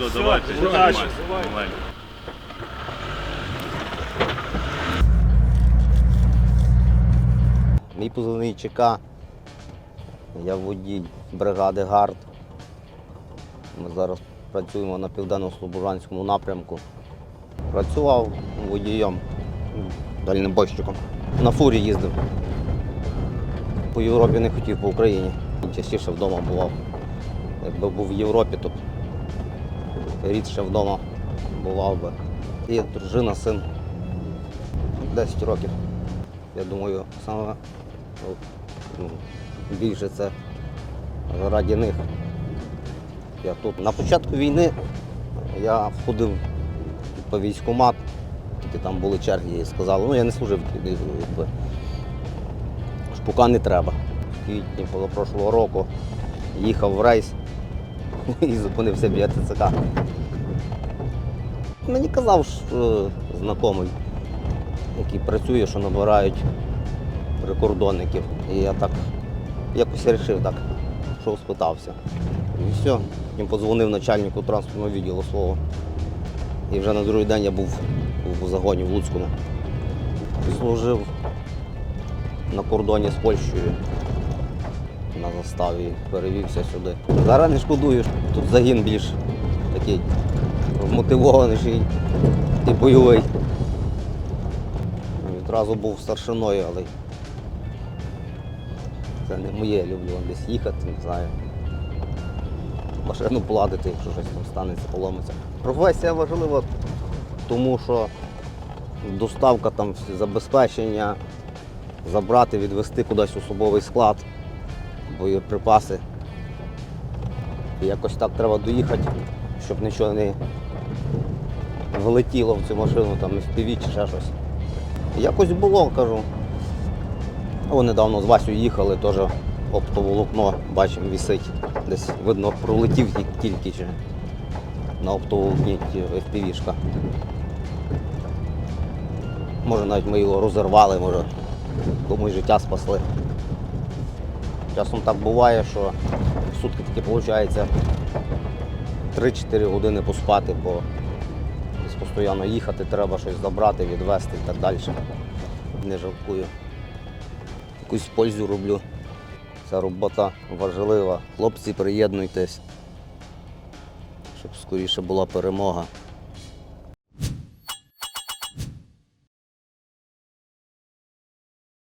Все, давайте. удачі. Давай. Мій позивний ЧК. Я водій бригади ГАРД. Ми зараз працюємо на південно-слобожанському напрямку. Працював водієм, дальнобойщиком. На фурі їздив. По Європі не хотів по Україні. Частіше вдома бував. Якби був в Європі, то рідше вдома бував би. Є дружина, син 10 років. Я думаю, саме ну, більше це заради них. Я тут. На початку війни я ходив по військкомат, тільки там були черги і сказали, ну я не служив якби. Шпука не треба. В квітні позапрошлого року їхав в рейс і зупинився біля ТЦК. Мені казав що, знайомий, який працює, що набирають прикордонників. І я так якось вирішив так, що спитався. І все. Потім подзвонив начальнику транспортного відділу свого. І вже на другий день я був у загоні в Луцькому. Служив на кордоні з Польщею на заставі, перевівся сюди. Зараз не шкодую, тут загін більш такий вмотивований і бойовий. Відразу був старшиною, але це не моє, люблю десь їхати, не знаю. Машину поладити, якщо щось там станеться, поломиться. Професія важлива, тому що доставка там забезпечення, забрати, відвести кудись особовий склад, боєприпаси. І якось так треба доїхати, щоб нічого не влетіло в цю машину, там FPV чи ще щось. Якось було, кажу. Вони недавно з Васю їхали, теж оптоволокно, бачимо, вісить. Десь видно, пролетів тільки чи на оптоволокні FPV-шка. Може навіть ми його розірвали, може комусь життя спасли. Часом так буває, що сутки таки виходить 3-4 години поспати, бо десь постійно їхати, треба щось забрати, відвезти і так далі. Не жалкую. Якусь пользу роблю. Ця робота важлива. Хлопці, приєднуйтесь, щоб скоріше була перемога.